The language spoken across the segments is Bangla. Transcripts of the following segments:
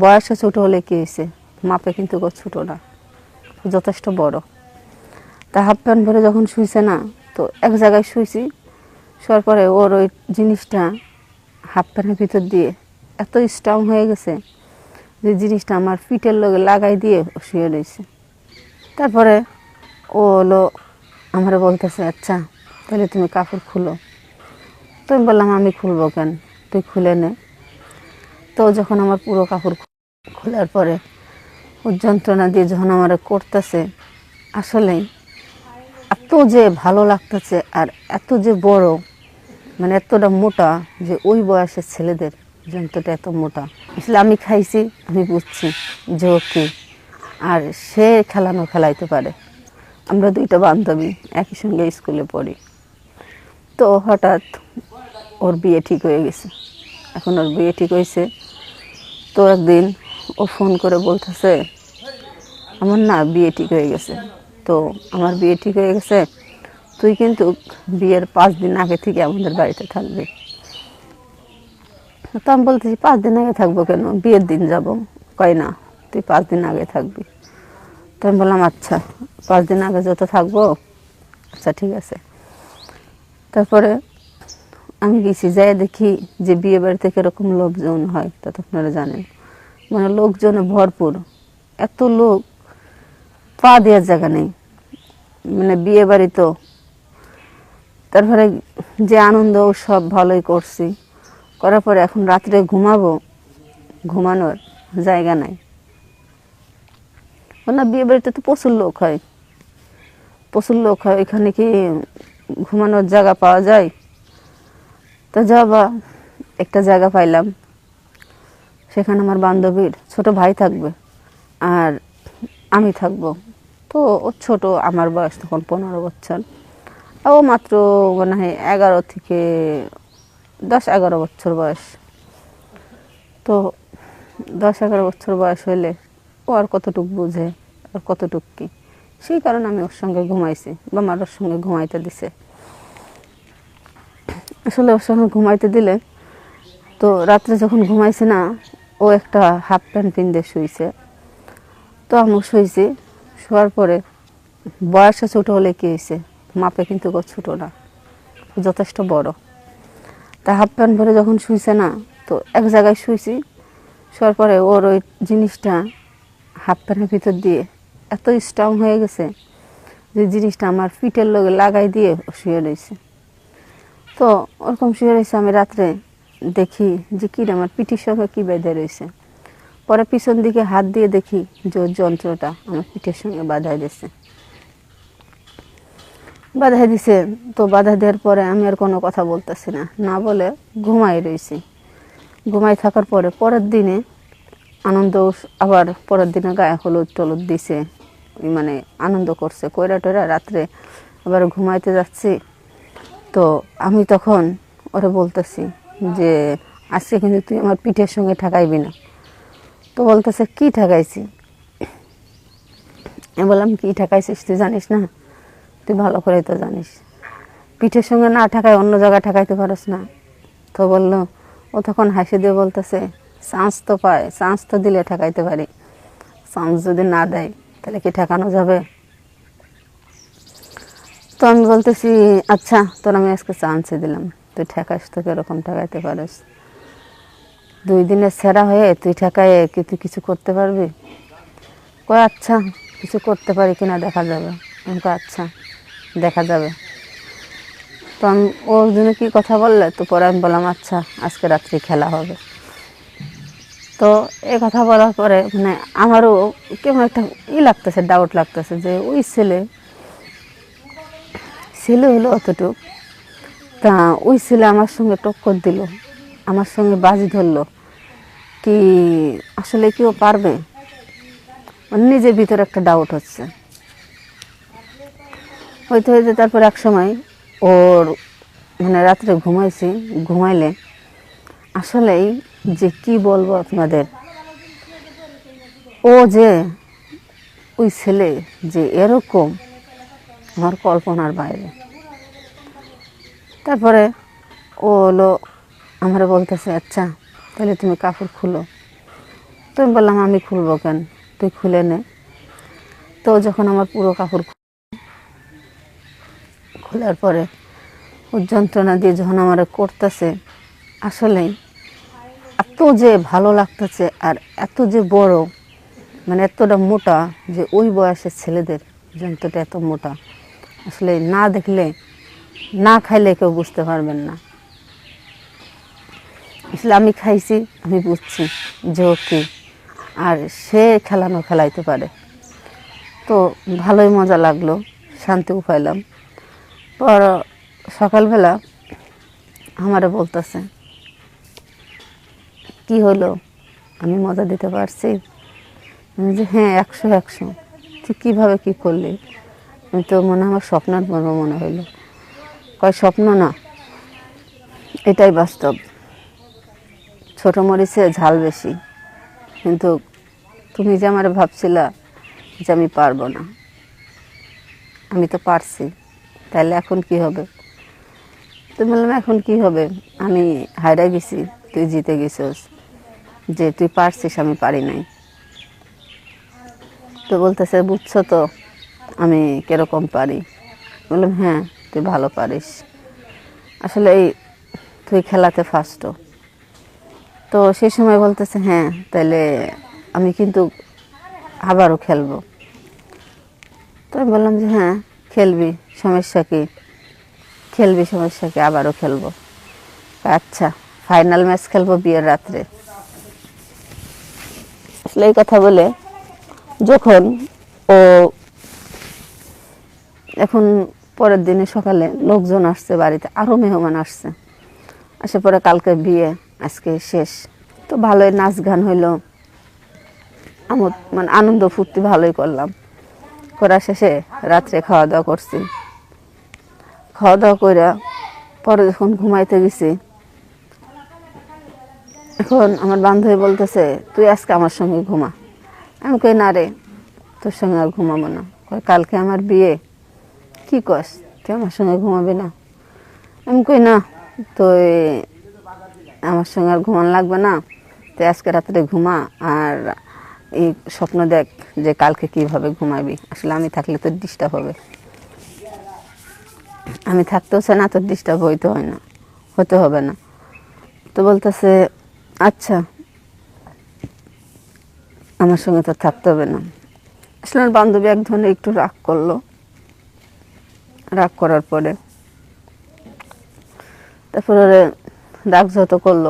বয়সে ছোট হলে কি হয়েছে? মাপে কিন্তু ছোট না। যথেষ্ট বড়। তা হাফ প্যান্ট পরে যখন শুইছে না, তো এক জায়গায় শুইছি, শোয়ার পরে ওর ওই জিনিসটা হাফ প্যান্টের ভিতর দিয়ে এত স্ট্রং হয়ে গেছে যে জিনিসটা আমার পিঠের লগে লাগাই দিয়ে শুয়ে রয়েছে। তারপরে ও হলো আমার বলতেছে আচ্ছা তাহলে তুমি কাপড় খুলো। তো আমি বললাম, আমি খুলবো কেন? তুই খুলে নে। তো যখন আমার পুরো কাপড় খোলার পরে ওর যন্ত্রণা দিয়ে যখন আমার করতেছে, আসলেই এত যে ভালো লাগতেছে আর এত যে বড় মানে এতটা মোটা যে ওই বয়সের ছেলেদের যন্ত্রটা এত মোটা। আসলে আমি খাইছি, আমি বুঝছি যে ও কি, আর সে খেলানো খেলাইতে পারে। আমরা দুইটা বান্ধবী একই সঙ্গে স্কুলে পড়ি। তো হঠাৎ ওর বিয়ে ঠিক হয়ে গেছে। এখন ওর বিয়ে ঠিক হয়েছে। তো একদিন ও ফোন করে বলতেছে, আমার না বিয়ে ঠিক হয়ে গেছে। তো আমার বিয়ে ঠিক হয়ে গেছে? তুই কিন্তু বিয়ের পাঁচ দিন আগে থেকে আমাদের বাড়িতে থাকবি। তো আমি বলতেছি, পাঁচ দিন আগে থাকব কেন? বিয়ের দিন যাব। কয় না, তুই পাঁচ দিন আগে থাকবি। তো আমি বললাম আচ্ছা পাঁচ দিন আগে যত থাকব আচ্ছা ঠিক আছে। তারপরে আমি গেছি যাই দেখি যে বিয়ে বাড়িতে কীরকম লোকজন হয়, তা তো আপনারা জানেন। মানে লোকজনে ভরপুর। এত লোক, পা দেওয়ার জায়গা নেই। মানে বিয়ে বাড়ি তো। তারপরে যে আনন্দ, সব ভালোই করছি। করার পরে এখন রাত্রে ঘুমাবো, ঘুমানোর জায়গা নাই। না বিয়ে বাড়িতে তো প্রচুর লোক হয়। প্রচুর লোক হয়, এখানে কি ঘুমানোর জায়গা পাওয়া যায়? তো যাবা, একটা জায়গা পাইলাম। সেখানে আমার বান্ধবীর ছোট ভাই থাকবে আর আমি থাকব। তো ও ছোট, আমার বয়স তখন পনেরো বছর। ও মাত্র মনে হয় এগারো থেকে দশ এগারো বছর বয়স। তো দশ এগারো বছর বয়স হলে ও আর কতটুক বুঝে আর কতটুক কি? সেই কারণে আমি ওর সঙ্গে ঘুমাইছি, বা আমার ওর সঙ্গে ঘুমাইতে দিছে। আসলে ওর সঙ্গে ঘুমাইতে দিলে তো রাত্রে যখন ঘুমাইছে না, ও একটা হাফ প্যান্ট পিনতে শুইছে। তো আমি শুয়েছি শোয়ার পরে বয়সে ছোট হলে কি হয়েছে? মাপে কিন্তু ও ছোট না যথেষ্ট বড়। তা হাফ প্যান্ট পরে যখন শুইছে না, তো এক জায়গায় শুইছি, শোয়ার পরে ওর ওই জিনিসটা হাফ প্যান্টের ভিতর দিয়ে এত স্ট্রং হয়ে গেছে যে জিনিসটা আমার পিঠের লগে লাগাই দিয়ে শুয়ে রয়েছে। তো ওরকম শুয়ে রয়েছে আমি রাত্রে দেখি যে কী আমার পিঠির সঙ্গে কী বেঁধে রয়েছে। পরে পিছন দিকে হাত দিয়ে দেখি যে যন্ত্রটা আমার পিঠের সঙ্গে বাধাই দিয়েছে। বাধাই দিছে তো বাধা দেওয়ার পরে আমি আর কোনো কথা বলতেছি না। না বলে ঘুমাই রয়েছি। ঘুমাই থাকার পরে পরের দিনে আনন্দ আবার পরের দিনে গায়ে হলুদ টলুদ দিছে। মানে আনন্দ করছে, কইরা টয়রা রাত্রে আবার ঘুমাইতে যাচ্ছি। তো আমি তখন ওরে বলতেছি যে, আজকে কিন্তু তুই আমার পিঠের সঙ্গে ঠেকাইবি না। তো বলতেছে, কি ঠেকাইছি? আমি বললাম, কি ঠেকাইছিস তুই জানিস না? তুই ভালো করে তো জানিস। পিঠের সঙ্গে না ঠেকায় অন্য জায়গায় ঠেকাইতে পারিস না। তো বলল, ও তখন হাসি দিয়ে বলতেছে, চান্স তো পায়, চান্স তো দিলে ঠেকাইতে পারি। চান্স যদি না দেয়, তাহলে কি ঠেকানো যাবে? তো আমি বলতেছি আচ্ছা তোর আমি আজকে চান্সই দিলাম। তুই ঠেকাস তো এরকম ঠেকাইতে পারিস। দুই দিনের সেরা হয়ে তুই ঠেকায় কি তুই কিছু করতে পারবি? কয় আচ্ছা কিছু করতে পারি কিনা দেখা যাবে। আমি আচ্ছা দেখা যাবে। তো আমি ওর জন্য কি কথা বললে? তো পরে আমি বললাম আচ্ছা আজকে রাত্রি খেলা হবে। তো এ কথা বলার পরে মানে আমারও কেমন একটা ই লাগতেছে ডাউট লাগতেছে যে ওই ছেলে ছেলে হলো অতটুক। তা ওই ছেলে আমার সঙ্গে টক্কর দিল, আমার সঙ্গে বাজি ধরলো কি আসলে কেউ পারবে? ওর নিজের ভিতরে একটা ডাউট হচ্ছে। হইতে হইতে তারপর এক সময় ওর মানে রাত্রে ঘুমাইছি, ঘুমাইলে আসলেই যে কি বলব আপনাদের? ও যে ওই ছেলে যে এরকম আমার কল্পনার বাইরে। তারপরে ও হলো আমার বলতেছে আচ্ছা তাহলে তুমি কাপড় খুলো। তো আমি বললাম, আমি খুলবো কেন? তুই খুলে নে। তো যখন আমার পুরো কাপড় খোলার পরে ও যন্ত্রণা দিয়ে যখন আমার করতেছে, আসলেই এত যে ভালো লাগতেছে আর এত যে বড় মানে এতটা মোটা যে ওই বয়সের ছেলেদের যন্ত্রটা এত মোটা। আসলে না দেখলে, না খাইলে কেউ বুঝতে পারবেন না। আসলে আমি খাইছি, আমি বুঝছি যে কি, আর সে খেলানো খেলাইতে পারে। তো ভালোই মজা লাগল, শান্তিও পাইলাম। পর সকালবেলা আমারে বলতেছে, কি হলো? আমি মজা দিতে পারছি? যে হ্যাঁ একশো একশো। তুই কীভাবে কী করলি? তো মনে আমার স্বপ্নের মনে হইল। কয় স্বপ্ন না, এটাই বাস্তব। ছোটো মরিচে ঝাল বেশি, কিন্তু তুমি যে আমার ভাবছিলা যে আমি পারব না, আমি তো পারছি তাহলে এখন কি হবে? তো বললাম, এখন কি হবে? আমি হায়রা গেছি, তুই জিতে গেছিস, যে তুই পারছিস, আমি পারি নাই। তো বলতেছে, বুঝছ তো আমি কীরকম পারি? বললাম হ্যাঁ তুই ভালো পারিস। আসলে এই তুই খেলাতে ফার্স্ট তো সেই সময় বলতেছে হ্যাঁ তাহলে আমি কিন্তু আবারও খেলব। তো আমি বললাম যে হ্যাঁ খেলবি, সমস্যা কি? খেলবি, সমস্যা কি? আবারও খেলব। আচ্ছা ফাইনাল ম্যাচ খেলব বিয়ের রাত্রে। আসলে এই কথা বলে যখন ও পরের দিনে সকালে লোকজন আসছে বাড়িতে আরও মেহমান আসছে। আসে পরে কালকে বিয়ে, আজকে শেষ। তো ভালোই নাচ গান হইল। আমোদ মানে আনন্দ, ফুর্তি ভালোই করলাম। করা শেষে রাত্রে খাওয়া দাওয়া করছি। খাওয়া দাওয়া করে পরে যখন ঘুমাইতে গেছি, এখন আমার বান্ধবী বলতেছে, তুই আজকে আমার সঙ্গে ঘুমা। আমি কই, না রে, তোর সঙ্গে আর ঘুমাবো না। কালকে আমার বিয়ে কি কস? তুই আমার সঙ্গে ঘুমাবি না। আমি কই না তো আমার সঙ্গে আর ঘুমান লাগবে না। তুই আজকে রাত্রে ঘুমা আর এই স্বপ্ন দেখ যে কালকে কীভাবে ঘুমাবি। আসলে আমি থাকলে তোর ডিস্টার্ব হবে। আমি থাকতেও না, তোর ডিস্টার্ব হইতে হয় না, হতে হবে না। তো বলতেছে আচ্ছা আমার সঙ্গে তো থাকতে হবে না। আসলে আমার বান্ধবী এক ধরনের একটু রাগ করল। রাগ করার পরে। তারপরে রাগ যত করল,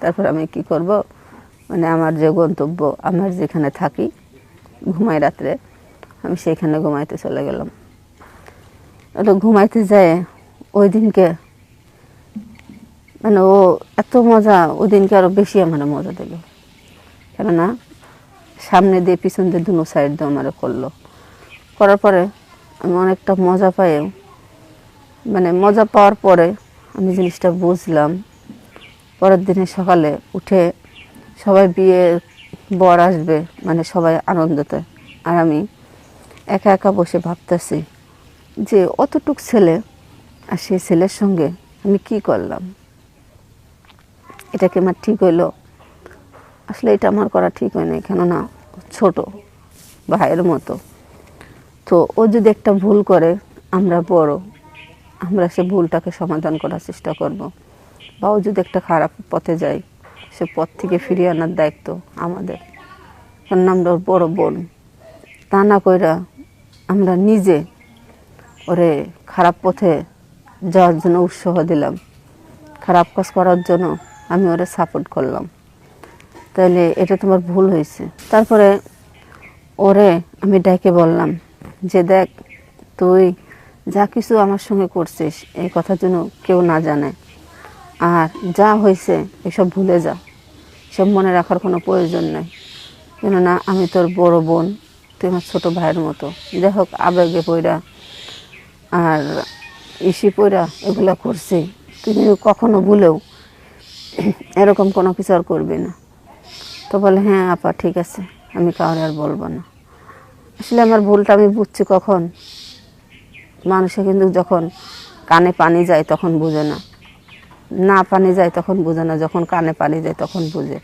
তারপর আমি কি করব? মানে আমার যে গন্তব্য, আমার যেখানে থাকি, ঘুমাই রাত্রে, আমি সেইখানে ঘুমাইতে চলে গেলাম। তো ঘুমাইতে যায় ওই দিনকে মানে ও এত মজা, ওই দিনকে আরও বেশি আমার মজা দিল। কেননা, সামনে দিয়ে পিছন দিয়ে দুনো সাইড দিয়ে আমার করল। করার পরে আমি অনেকটা মজা পাইও মানে মজা পাওয়ার পরে আমি জিনিসটা বুঝলাম। পরের দিনে সকালে উঠে সবাই বিয়ে বর আসবে মানে সবাই আনন্দতে। আর আমি একা একা বসে ভাবতেছি যে অতটুক ছেলে আর সেই ছেলের সঙ্গে আমি কি করলাম? এটাকে আমার ঠিক হইল? আসলে এটা আমার করা ঠিক হয় না কেননা ছোট, ভাইয়ের মতো। তো ও যদি একটা ভুল করে, আমরা বড়। আমরা সে ভুলটাকে সমাধান করার চেষ্টা করব। বা ও যদি একটা খারাপ পথে যায়, সে পথ থেকে ফিরিয়ে আনার দায়িত্ব আমাদের। কারণ আমরা ওর বড় বোন। তা না কইরা আমরা নিজে ওরে খারাপ পথে যাওয়ার জন্য উৎসাহ দিলাম। খারাপ কাজ করার জন্য আমি ওরে সাপোর্ট করলাম। তাহলে এটা তোমার ভুল হয়েছে। তারপরে ওরে আমি ডেকে বললাম যে দেখ, তুই যা কিছু আমার সঙ্গে করছিস, এই কথা যেন কেউ না জানে। আর যা হয়েছে, এসব ভুলে যা। সব মনে রাখার কোনো প্রয়োজন নেই। কেননা আমি তোর বড় বোন, তুই আমার ছোটো ভাইয়ের মতো। যাই হোক, আবেগে পইরা আর ইসি পইরা এগুলো করছি। কিন্তু কখনো ভুলেও এরকম কোনো কিছু আর করবি না। তো বলে হ্যাঁ আপা, ঠিক আছে। আমি কাউরে আর বলব না। আসলে আমার ভুলটা আমি বুঝছি কখন? মানুষে কিন্তু যখন কানে পানি যায় তখন বুঝে না। না পানি যায় তখন বুঝে না, যখন কানে পানি যায় তখন বুঝে।